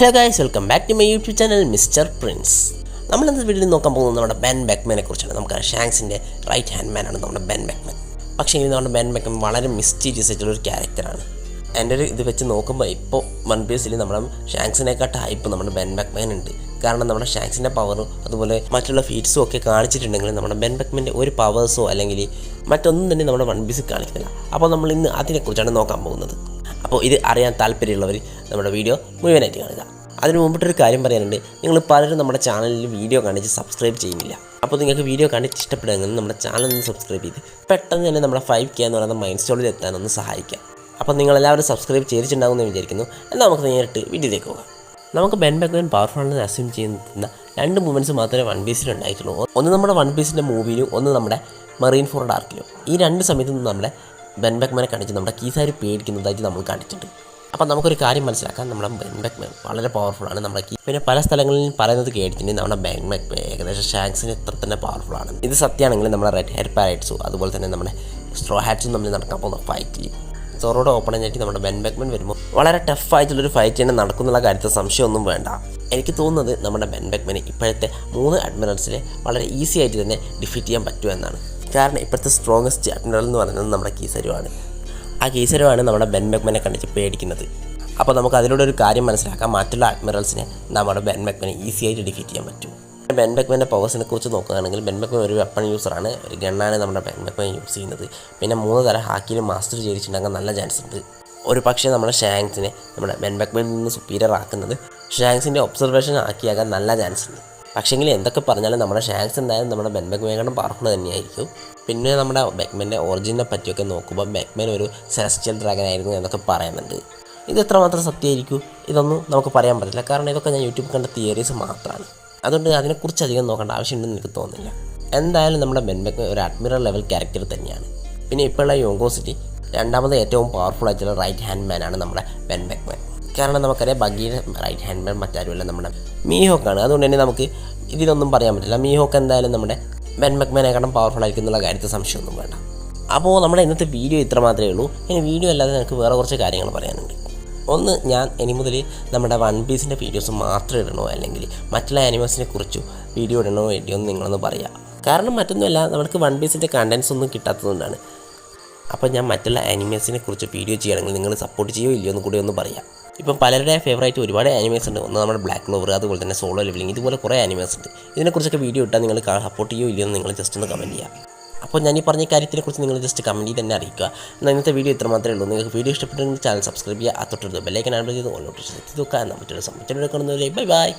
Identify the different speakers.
Speaker 1: Hello guys welcome back to my YouTube channel mister Prince നമ്മൾ ഇന്നത്തെ വീഡിയോയിൽ നോക്കാൻ പോകുന്നത് നമ്മുടെ ബെൻ ബെക്മാനെ കുറിച്ചാണ്. നമുക്ക് ഷാങ്സിന്റെ റൈറ്റ് ഹാൻഡ് മാനാണ് നമ്മുടെ ബെൻ ബെക്മാൻ പക്ഷേ ഇനി നമ്മുടെ ബെൻ ബെക്മാൻ വളരെ മിസ്റ്റീരിയസ് ആയിട്ടുള്ള ഒരു ക്യാരക്ടറാണ് എന്റെ ഒരു ഇത് വെച്ച് നോക്കുമ്പോൾ ഇപ്പോൾ വൺ പീസിൽ നമ്മുടെ ഷാങ്സിനെക്കാട്ട് ഹൈപ്പ് നമ്മുടെ ബെൻ ബെക്മാൻ ഉണ്ട്. കാരണം നമ്മുടെ ഷാങ്സിന്റെ പവറും അതുപോലെ മറ്റുള്ള ഫീറ്റ്സും ഒക്കെ കാണിച്ചിട്ടുണ്ടെങ്കിൽ നമ്മുടെ ബെൻ ബെക്മാന്റെ ഒരു പവേഴ്സോ അല്ലെങ്കിൽ മറ്റൊന്നും തന്നെ നമ്മുടെ വൺ പീസിൽ കാണിക്കുന്നില്ല. അപ്പോൾ നമ്മൾ ഇന്ന് അതിനെക്കുറിച്ചാണ് നോക്കാൻ പോകുന്നത്. അപ്പോൾ ഇത് അറിയാൻ താല്പര്യമുള്ളവർ നമ്മുടെ വീഡിയോ മുഴുവനായിട്ട് കാണുക. അതിന് മുമ്പിട്ടൊരു കാര്യം പറയാനുണ്ട്. നിങ്ങൾ പലരും നമ്മുടെ ചാനലിൽ വീഡിയോ കാണിച്ച് സബ്സ്ക്രൈബ് ചെയ്യുന്നില്ല. അപ്പോൾ നിങ്ങൾക്ക് വീഡിയോ കണ്ടിട്ട് ഇഷ്ടപ്പെടുകയെങ്കിൽ നമ്മുടെ ചാനൽ ഒന്ന് സബ്സ്ക്രൈബ് ചെയ്ത് പെട്ടെന്ന് തന്നെ നമ്മുടെ ഫൈവ് കെ എന്ന് പറയുന്ന മൈൻഡ് സ്റ്റോളിൽ എത്താനൊന്ന് സഹായിക്കാം അപ്പോൾ നിങ്ങളെല്ലാവരും സബ്സ്ക്രൈബ് ചെയ്തിട്ടുണ്ടാകുമെന്ന് വിചാരിക്കുന്നു. എന്നാൽ നമുക്ക് നേരിട്ട് വീഡിയോയിലേക്ക് പോകാം. നമുക്ക് ബെൻ ബെക്വൻ പവർഫുൾ ആണെന്ന് അസ്യൂം ചെയ്യുന്ന രണ്ട് മൂവ്മെന്റ്സ് മാത്രമേ വൺ പീസിൽ ഉണ്ടായിട്ടുള്ളൂ. ഒന്ന് നമ്മുടെ വൺ പീസിന്റെ മൂവിയിലും ഒന്ന് നമ്മുടെ മറീൻ ഫോർ ഡാർക്കിലും ഈ രണ്ട് സമയത്തും നമ്മുടെ ബെൻ ബെക്മാനെ കാണിച്ച് നമ്മുടെ കീസാരി പേടിക്കുന്നതായിട്ട് നമ്മൾ കാണിച്ചിട്ടുണ്ട്. അപ്പം നമുക്കൊരു കാര്യം മനസ്സിലാക്കാം. നമ്മുടെ ബെൻ ബെക്മാൻ വളരെ പവർഫുള്ളാണ് നമ്മുടെ കീ പിന്നെ പല സ്ഥലങ്ങളിൽ പറയുന്നത് കേട്ടിട്ടുണ്ട് നമ്മുടെ ബെൻ ബെക്മാൻ ഏകദേശം ഷാങ്സിന് ഇത്ര തന്നെ പവർഫുള്ളാണ് ഇത് സത്യമാണെങ്കിൽ നമ്മുടെ റെഡ് ഹെയർ പാരറ്റ്സും അതുപോലെ തന്നെ നമ്മുടെ സ്ട്രോ ഹാറ്റ്സും തമ്മിൽ നടക്കാൻ പോകുന്ന ഫൈറ്റിൽ സോറോടെ ഓപ്പണായിട്ട് നമ്മുടെ ബെൻ ബെക്മൻ വരുമ്പോൾ വളരെ ടഫായിട്ടുള്ളൊരു ഫൈറ്റ് തന്നെ നടക്കുന്നുള്ള കാര്യത്തിൽ സംശയമൊന്നും വേണ്ട. എനിക്ക് തോന്നുന്നത് നമ്മുടെ ബെൻ ബെക്മനെ ഇപ്പോഴത്തെ മൂന്ന് അഡ്മിറൽസിനെ വളരെ ഈസി ആയിട്ട് തന്നെ ഡിഫീറ്റ് ചെയ്യാൻ പറ്റുമെന്നാണ് കാരണം ഇപ്പോഴത്തെ സ്ട്രോങ്സ്റ്റ് അഡ്മിറൽ എന്ന് പറയുന്നത് നമ്മുടെ കീസരുവാണ് ആ കീസരുവാണ് നമ്മുടെ ബെൻ ബെക്മനെ കണ്ടിച്ച് പേടിക്കുന്നത്. അപ്പോൾ നമുക്ക് അതിലൂടെ ഒരു കാര്യം മനസ്സിലാക്കാം. മറ്റുള്ള അഡ്മിറൽസിനെ നമ്മുടെ ബെൻ ബെക്മനെ ഈസി ആയിട്ട് ഡിഫീറ്റ് ചെയ്യാൻ പറ്റും. ബെൻ ബെക്മന്റെ പവേഴ്സിനെ കുറിച്ച് നോക്കുകയാണെങ്കിൽ ബെൻ ബെക്മൻ ഒരു വെപ്പൺ യൂസറാണ് ഒരു ഗണ്ണാണ് നമ്മുടെ ബെൻ ബെക്മൻ യൂസ് ചെയ്യുന്നത്. പിന്നെ മൂന്ന് തരം ഹാക്കിയിൽ മാസ്റ്റർ ചെയ്തിട്ടുണ്ടെങ്കിൽ നല്ല ചാൻസ് ഉണ്ട്. ഒരു പക്ഷേ നമ്മുടെ ഷാങ്സിനെ നമ്മുടെ ബെൻ ബെക്മനിൽ നിന്ന് സുപ്പീരിയർ ആക്കുന്നത് ഷാങ്സിന്റെ ഒബ്സർവേഷൻ ആക്കിയാകാൻ നല്ല ചാൻസ് ഉണ്ട്. പക്ഷേങ്കിൽ എന്തൊക്കെ പറഞ്ഞാലും നമ്മുടെ ഷാങ്സ് എന്തായാലും നമ്മുടെ ബെൻ വേഗം പവർഫുൾ തന്നെയായിരിക്കും. പിന്നെ നമ്മുടെ ബെക്മന്റെ ഒറിജിനെ പറ്റിയൊക്കെ നോക്കുമ്പോൾ ബെക്മൻ ഒരു സെലസ്റ്റിയൽ ഡ്രാഗൺ ആയിരുന്നു എന്നൊക്കെ പറയുന്നുണ്ട്. ഇത് എത്രമാത്രം സത്യമായിരിക്കും? ഇതൊന്നും നമുക്ക് പറയാൻ പറ്റില്ല. കാരണം ഇതൊക്കെ ഞാൻ യൂട്യൂബിൽ കണ്ട തിയറീസ് മാത്രമാണ് അതുകൊണ്ട് അതിനെക്കുറിച്ച് അധികം നോക്കേണ്ട ആവശ്യമുണ്ടെന്ന് എനിക്ക് തോന്നുന്നില്ല. എന്തായാലും നമ്മുടെ ബെൻബക് ഒരു അഡ്മിറൽ ലെവൽ ക്യാരക്ടർ തന്നെയാണ്. പിന്നെ ഇപ്പോഴുള്ള യോങ്കോസിറ്റി രണ്ടാമത് ഏറ്റവും പവർഫുൾ ആയിട്ടുള്ള റൈറ്റ് ഹാൻഡ് മാനാണ് നമ്മുടെ ബെൻബക് മാൻ കാരണം നമുക്കറിയാം ബഗീര റൈറ്റ് ഹാൻഡ് മാൻ മറ്റാരുമല്ല നമ്മുടെ മീഹോക്കാണ്. അതുകൊണ്ട് തന്നെ നമുക്ക് ഇതിലൊന്നും പറയാൻ പറ്റില്ല. മീഹോക്ക് എന്തായാലും നമ്മുടെ ബെൻ മാനേക്കാളും പവർഫുൾ ആയിരിക്കും എന്നുള്ള കാര്യത്തിൽ സംശയമൊന്നും വേണ്ട. അപ്പോൾ നമ്മുടെ ഇന്നത്തെ വീഡിയോ ഇത്ര മാത്രമേ ഉള്ളൂ. ഇനി വീഡിയോ അല്ലാതെ എനിക്ക് വേറെ കുറച്ച് കാര്യങ്ങൾ പറയാനുണ്ട്. ഒന്ന് ഞാൻ ഇനി മുതൽ നമ്മുടെ വൺ പീസിന്റെ വീഡിയോസ് മാത്രം ഇടണോ? അല്ലെങ്കിൽ മറ്റുള്ള ആനിമൽസിനെ കുറിച്ചും വീഡിയോ ഇടണോ വേണ്ടിയോ എന്ന് നിങ്ങളൊന്ന് പറയാം. കാരണം മറ്റൊന്നുമല്ല നമുക്ക് വൺ പീസിന്റെ കണ്ടൻസ് ഒന്നും കിട്ടാത്തതുകൊണ്ടാണ് അപ്പോൾ ഞാൻ മറ്റുള്ള ആനിമൽസിനെ കുറിച്ച് വീഡിയോ ചെയ്യണമെങ്കിൽ നിങ്ങൾ സപ്പോർട്ട് ചെയ്യുമോ ഇല്ലയോ എന്ന് കൂടി ഒന്ന് പറയാം. ഇപ്പം പലരുടെ ഫേവറേറ്റ് ഒരുപാട് ആനിമേഴ്സ് ഉണ്ട്. ഒന്ന് നമ്മുടെ ബ്ലാക്ക് ക്ലോവർ അതുപോലെ തന്നെ സോളോ ലെവലിംഗ് ഇതുപോലെ കുറേ ആനിമേഴ്സ് ഉണ്ട്. ഇതിനെക്കുറിച്ചൊക്കെ വീഡിയോ ഇട്ടാൽ നിങ്ങൾ സപ്പോർട്ട് ചെയ്യുമോ ഇല്ലയോ എന്ന് നിങ്ങൾ ജസ്റ്റ് ഒന്ന് കമന്റ് ചെയ്യാം. അപ്പോൾ ഞാൻ ഈ പറഞ്ഞ കാര്യത്തിനെക്കുറിച്ച് നിങ്ങൾ ജസ്റ്റ് കമന്റ് തന്നെ അറിയിക്കുക. എന്നാൽ ഇന്നത്തെ വീഡിയോ ഇത്ര മാത്രമേ ഉള്ളൂ. നിങ്ങൾക്ക് വീഡിയോ ഇഷ്ടപ്പെട്ടെങ്കിൽ ചാനൽ സബ്സ്ക്രൈബ് ചെയ്യുക. ആ തൊട്ടടുത്ത് ബെല്ലൈക്കൻ ആഡ് ചെയ്ത് ഓൺ നോട്ടിഫിക്കേഷൻ എത്തി നോക്കുക എന്നാൽ മറ്റൊരു കാണുന്നവരെ ബൈ ബൈ